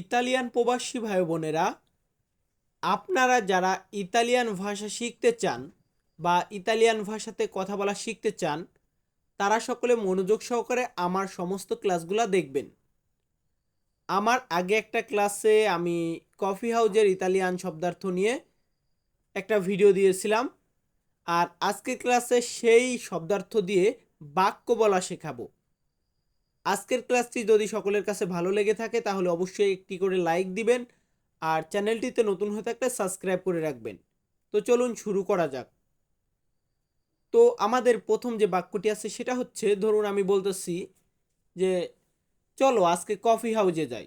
Italian প্রবাসী ভাই বোনেরা আপনারা যারা ইতালিয়ান ভাষা শিখতে চান বা ইতালিয়ান ভাষাতে কথা বলা শিখতে চান, তারা সকলে মনোযোগ সহকারে আমার সমস্ত ক্লাসগুলো দেখবেন। আমার আগে একটা ক্লাসে আমি কফি হাউজের ইতালিয়ান শব্দার্থ নিয়ে একটা ভিডিও দিয়েছিলাম, আর আজকের ক্লাসে সেই শব্দার্থ দিয়ে বাক্য বলা শেখাবো। আজকের ক্লাসটি যদি সকলের কাছে ভালো লেগে থাকে, তাহলে অবশ্যই একটি করে লাইক দিবেন আর চ্যানেলটিতে নতুন হয়ে থাকলে সাবস্ক্রাইব করে রাখবেন। তো চলুন শুরু করা যাক। তো আমাদের প্রথম যে বাক্যটি আছে, সেটা হচ্ছে, ধরুন আমি বলতেছি যে, চলো আজকে কফি হাউজে যাই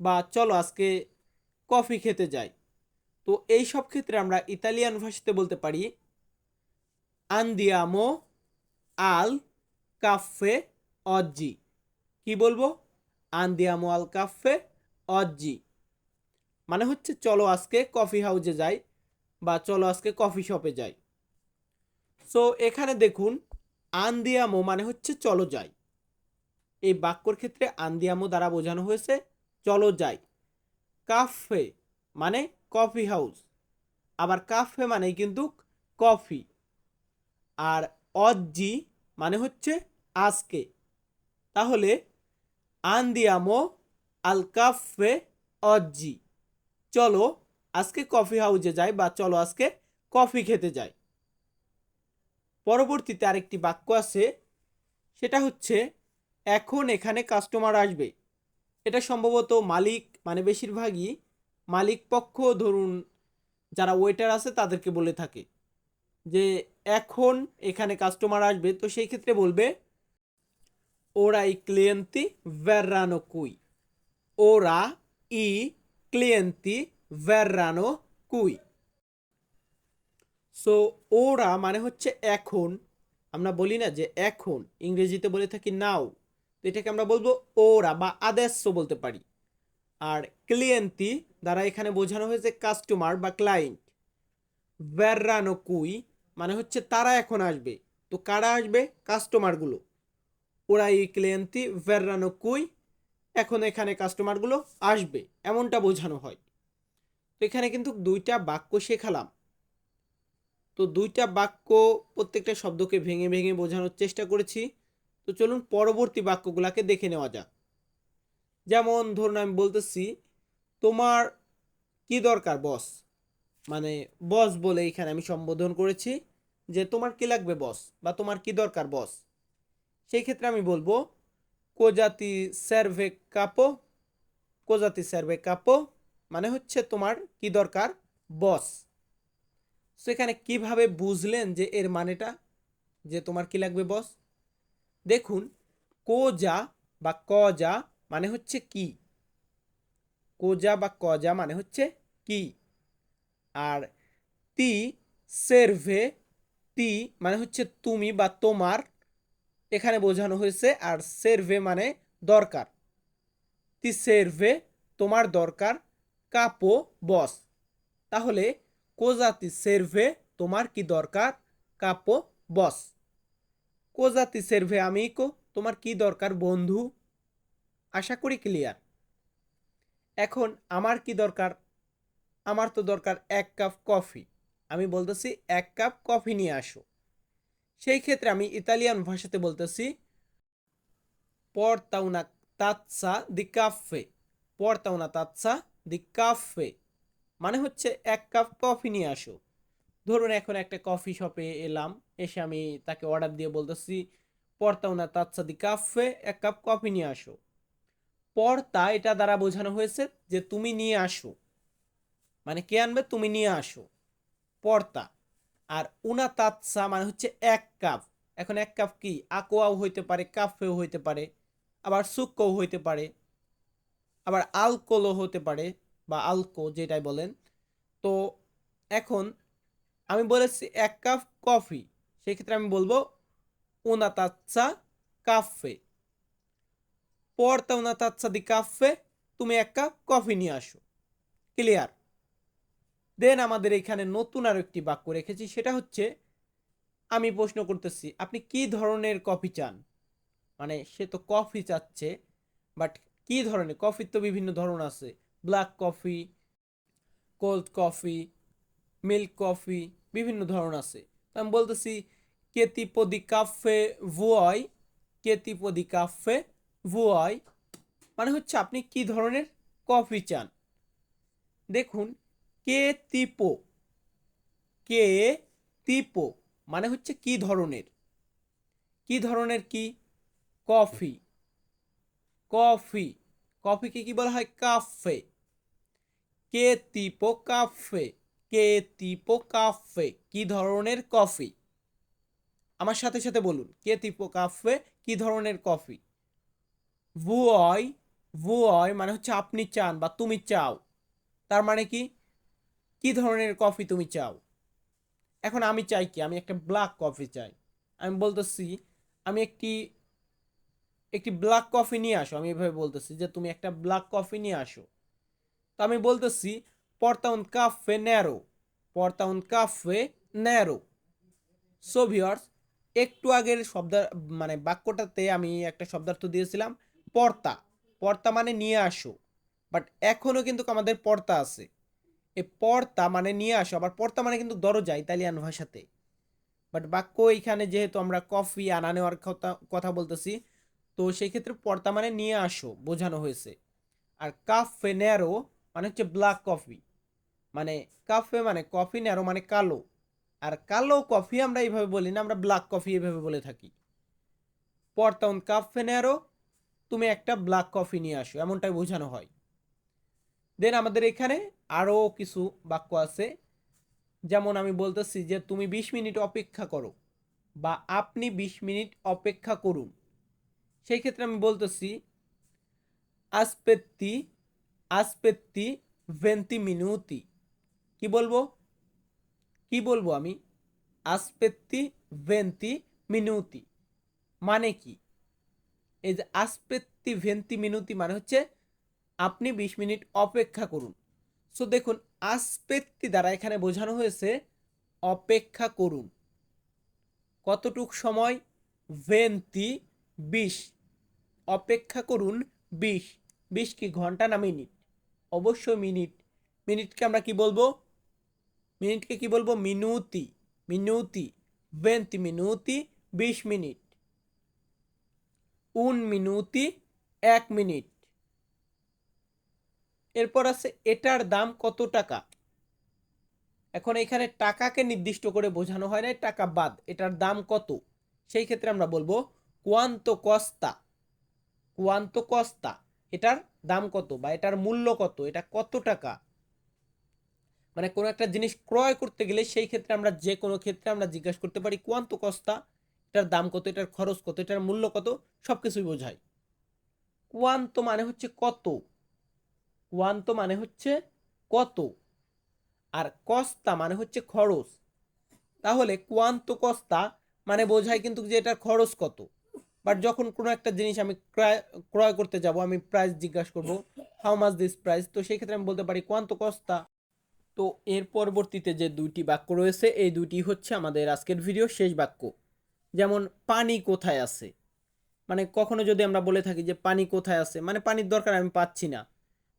বা চলো আজকে কফি খেতে যাই। তো এই সব ক্ষেত্রে আমরা ইতালিয়ান ভাষাতে বলতে পারি আন্দিয়ামো আল কাফে অজ্জি। কি বলব? আন্দিয়ামো আল কাফে অজ্জি। মানে হচ্ছে চলো আজকে কফি হাউজে যাই বা চলো আজকে কফি শপে যাই। সো এখানে দেখুন, আন্দিয়ামো মানে হচ্ছে চলো যাই। এই বাক্যর ক্ষেত্রে আন্দিয়ামো দ্বারা বোঝানো হয়েছে, চলো যাই। কাফে মানে কফি হাউস আবার কাফে মানে কিন্তু কফি আর অজ্জি মানে হচ্ছে আজকে। তাহলে আন্দিয়ামো আল কাফে অজ্জি। চলো, আজকে কফি হাউজে যাই বা চলো আজকে কফি খেতে যাই। পরবর্তীতে আরেকটি বাক্য আছে, সেটা হচ্ছে, এখন এখানে কাস্টমার আসবে। এটা সম্ভবত মালিক মানে বেশিরভাগই মালিক পক্ষ, ধরুন যারা ওয়েটার আছে তাদেরকে বলে থাকে যে, এখন এখানে কাস্টমার আসবে। তো সেই ক্ষেত্রে বলবে ওরা ই ক্লিয়েন্তি verranno qui ওরা ই ক্লিয়েন্তি verranno qui সো ওরা মানে হচ্ছে এখন। আমরা বলি না যে এখন, ইংরেজিতে বলে থাকি নাও তো এটাকে আমরা বলব ওরা বা আদেশ্য বলতে পারি। আর ক্লিয়েন্তি দ্বারা এখানে বোঝানো হয়েছে কাস্টমার বা ক্লায়েন্ট verranno কুই মানে হচ্ছে তারা এখন আসবে। তো কারা আসবে? কাস্টমারগুলো ওরা এই ক্লিয়েন্তি verranno qui এখন এখানে কাস্টমারগুলো আসবে, এমনটা বোঝানো হয়। তো এখানে কিন্তু দুইটা বাক্য শেখালাম। তো দুইটা বাক্য প্রত্যেকটা শব্দকে ভেঙে ভেঙে বোঝানোর চেষ্টা করেছি। তো চলুন পরবর্তী বাক্যগুলোকে দেখে নেওয়া যাক। যেমন ধরুন আমি বলতেছি, তোমার কি দরকার বস মানে বস বলে এখানে আমি সম্বোধন করেছি যে, তোমার কি লাগবে বস বা, তোমার কি দরকার বস সেই ক্ষেত্রে আমি বলব, কোজাতি সার্ভে কাপো, কোজাতি সার্ভে কাপো মানে হচ্ছে তোমার কি দরকার? বস সেখানে কীভাবে বুঝলেন যে এর মানেটা? যে তোমার কি লাগবে বস দেখুন, কোজা বা কজা মানে হচ্ছে কি? কোজা বা কজা মানে হচ্ছে কি? আর তি সেরভে তি মানে হচ্ছে তুমি বা তোমার এখানে বোঝানো হয়েছে আর সেরভে মানে দরকার। তি সেরভে তোমার দরকার, কাপো বস তাহলে কোজাতি সেরভে তোমার কি দরকার, কাপো বস কোজাতি সেরভে আমিকো তোমার কি দরকার, বন্ধু? আশা করি ক্লিয়ার এখন আমার কি দরকার? আমার তো দরকার এক কাপ কফি আমি বলতেছি এক কাপ কফি নিয়ে আসো। সেই ক্ষেত্রে আমি ইতালিয়ান ভাষাতে বলতেছি, porta তাৎসা দি porta una tazza di caffè. মানে হচ্ছে এক কাপ কফি নিয়ে আসো। ধরুন এখন একটা কফি শপে এলাম, এসে আমি তাকে অর্ডার দিয়ে বলতেছি পর্তা তাৎসা দি caffè. এক কাপ কফি নিয়ে আসো। পর্তা এটা দ্বারা বোঝানো হয়েছে যে তুমি নিয়ে আসো। মানে কে আনবে? তুমি নিয়ে আসো। পর্তা আর উনা তাৎসা মানে হচ্ছে এক কাপ। এখন এক কাপ কি? আকোয়াও হইতে পারে, কাফেও হইতে পারে, আবার সুক্কও হইতে পারে, আবার আলকোলও হতে পারে, বা আলকো যেটাই বলেন। তো এখন আমি বলেছি এক কাপ কফি, সেক্ষেত্রে আমি বলব উনা তাৎসা কাফে। পরতা উনা তাৎসা দি কাফে, তুমি এক কাপ কফি নিয়ে আসো। ক্লিয়ার? দেন আমাদের এখানে নতুন আরও একটি বাক্য রেখেছি, সেটা হচ্ছে, আমি প্রশ্ন করতেছি, আপনি কি ধরনের কফি চান? মানে সে তো কফি চাচ্ছে বাট কি ধরনের? কফির তো বিভিন্ন ধরন আছে। Black coffee cold coffee milk coffee বিভিন্ন ধরন আছে। আমি বলতেছি কে tipo de café vuoi কে tipo de café vuoi মানে হচ্ছে আপনি কি ধরনের কফি চান? দেখুন কে tipo কে tipo মানে হচ্ছে কি ধরনের? কি ধরনের কি? কফি। কফি। কফিকে কি বলা হয়? কাফে। কে tipo কাফে। কে tipo কাফে। কি ধরনের কফি? আমার সাথে সাথে বলুন, কে tipo কাফে। কি ধরনের কফি? ভুয় ভুয় মানে হচ্ছে আপনি চান বা তুমি চাও। তার মানে কি? কি ধরনের কফি তুমি চাও? এখন আমি চাই কি? আমি একটা ব্ল্যাক কফি চাই। আমি বলতেছি, আমি একটি একটি ব্ল্যাক কফি নিয়ে আসো। আমি এভাবে বলতেছি যে তুমি একটা ব্ল্যাক কফি নিয়ে আসো। তো আমি বলতেছি caffè nero, porta un caffè nero so viewers একটু আগের শব্দ মানে বাক্যটাতে আমি একটা শব্দার্থ দিয়েছিলাম পর্তা পর্তা মানে নিয়ে আসো। বাট এখনও কিন্তু আমাদের পর্তা আছে। এ পর্তা মানে নিয়ে আসো, আবার পর্তা মানে কিন্তু দরজা ইতালিয়ান ভাষাতে। বাট বাক্য এইখানে যেহেতু আমরা কফি, আনা নেওয়ার কথা কথা বলতেছি, তো সেই ক্ষেত্রে পর্তা মানে নিয়ে আসো, বোঝানো হয়েছে। আর কাফে ন্যারো মানে হচ্ছে ব্ল্যাক কফি মানে কাফে মানে কফি, ন্যারো মানে কালো। আর কালো কফি আমরা এইভাবে বলি না, আমরা ব্ল্যাক কফি এইভাবে বলে থাকি। পরতাউন কাফে ন্যারো, তুমি একটা ব্ল্যাক কফি নিয়ে আসো, এমনটাই বোঝানো হয়। দেন আমাদের এখানে আরও কিছু বাক্য আছে। যেমন আমি বলতেছি যে, তুমি বিশ মিনিট অপেক্ষা করো বা আপনি বিশ মিনিট অপেক্ষা করুন। সেই ক্ষেত্রে আমি বলতেছি, আসপেত্তি আসপেত্তি ভেন্তি মিনুতি। কি বলব? কি বলব আমি? আসপেত্তি ভেন্তি মিনুতি। মানে কি? এই যে, আসপেত্তি ভেন্তি মিনুতি মানে হচ্ছে, আপনি বিশ মিনিট অপেক্ষা করুন। সো দেখুন আসপেত্তি দ্বারা এখানে বোঝানো হয়েছে অপেক্ষা করুন। কতটুক সময়? ভেন্তি, বিশ। অপেক্ষা করুন বিশ। বিশ কি ঘণ্টা না মিনিট? অবশ্যই মিনিট। মিনিটকে আমরা কি বলব? মিনিটকে কি বলব? মিনুতি। মিনুতি। ভেন্তি মিনুতি, বিশ মিনিট। উন মিনুতি, এক মিনিট। এরপর আছে, এটার দাম কত টাকা? এখন এখানে টাকাকে নির্দিষ্ট করে বোঝানো হয় না টাকা বাদ, এটার দাম কত? সেই ক্ষেত্রে আমরা বলব, কোয়ান্ত কস্তা কোয়ান্ত কস্তা, এটার দাম কত বা এটার মূল্য কত, এটা কত টাকা? মানে কোনো একটা জিনিস ক্রয় করতে গেলে সেই ক্ষেত্রে আমরা যে কোনো ক্ষেত্রে আমরা জিজ্ঞাসা করতে পারি, কোয়ান্ত কস্তা, এটার দাম কত, এটার খরচ কত, এটার মূল্য কত সব কিছুই বোঝায়। কোয়ান্ত মানে হচ্ছে কত? কোয়ান্ত মানে হচ্ছে কত, আর কস্তা মানে হচ্ছে খরচ। তাহলে কোয়ান্ত কস্তা মানে বোঝায় কিন্তু যে এটার খরচ কত। বাট যখন কোনো একটা জিনিস আমি ক্রয় ক্রয় করতে যাব, আমি প্রাইস জিজ্ঞাসা করব হাউ মাচ দিস প্রাইস তো সেই ক্ষেত্রে আমি বলতে পারি কোয়ান্ত কস্তা। তো এর পরবর্তীতে যে দুইটি বাক্য রয়েছে, এই দুইটি হচ্ছে আমাদের আজকের ভিডিও শেষ বাক্য। যেমন, পানি কোথায় আছে? মানে কখনো যদি আমরা বলে থাকি যে, পানি কোথায় আছে? মানে পানির দরকার আমি পাচ্ছি না।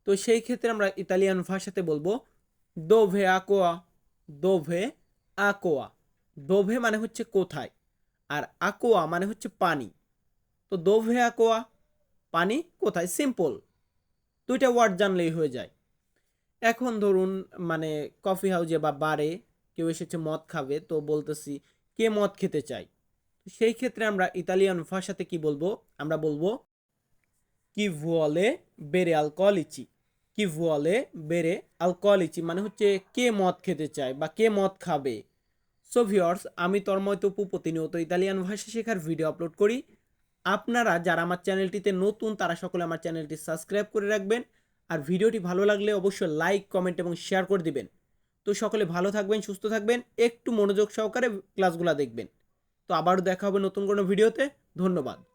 তো সেই ক্ষেত্রে আমরা ইতালিয়ান ভাষাতে বলব দোভে আকোয়া দোভে আকোয়া দোভে মানে হচ্ছে কোথায়? আর আকোয়া মানে হচ্ছে পানি। তো দোভে আকোয়া পানি কোথায়? সিম্পল দুইটা ওয়ার্ড জানলেই হয়ে যায়। এখন ধরুন মানে কফি হাউজে বা বারে কেউ এসেছে, মদ খাবে, তো বলতেছি, কে মদ খেতে চাই সেই ক্ষেত্রে আমরা ইতালিয়ান ভাষাতে কি বলব? আমরা বলব কি ভুয়ালে বেরে আলকলিচি কি ভুয়ালে বেরে আলকলিচি মানে হচ্ছে কে মদ খেতে চায় বা কে মদ খাবে? সো ভিওর্স আমি তন্ময় তপু, প্রতিনিয়ত ইতালিয়ান ভাষা শেখার ভিডিও আপলোড করি। আপনারা যারা আমার চ্যানেলটিতে নতুন, তারা সকলে আমার চ্যানেলটি সাবস্ক্রাইব করে রাখবেন। আর ভিডিওটি ভালো লাগলে অবশ্যই লাইক কমেন্ট এবং শেয়ার করে দিবেন। তো সকলে ভালো থাকবেন, সুস্থ থাকবেন, একটু মনোযোগ সহকারে ক্লাসগুলো দেখবেন। তো আবারও দেখা হবে নতুন কোনো ভিডিওতে ধন্যবাদ।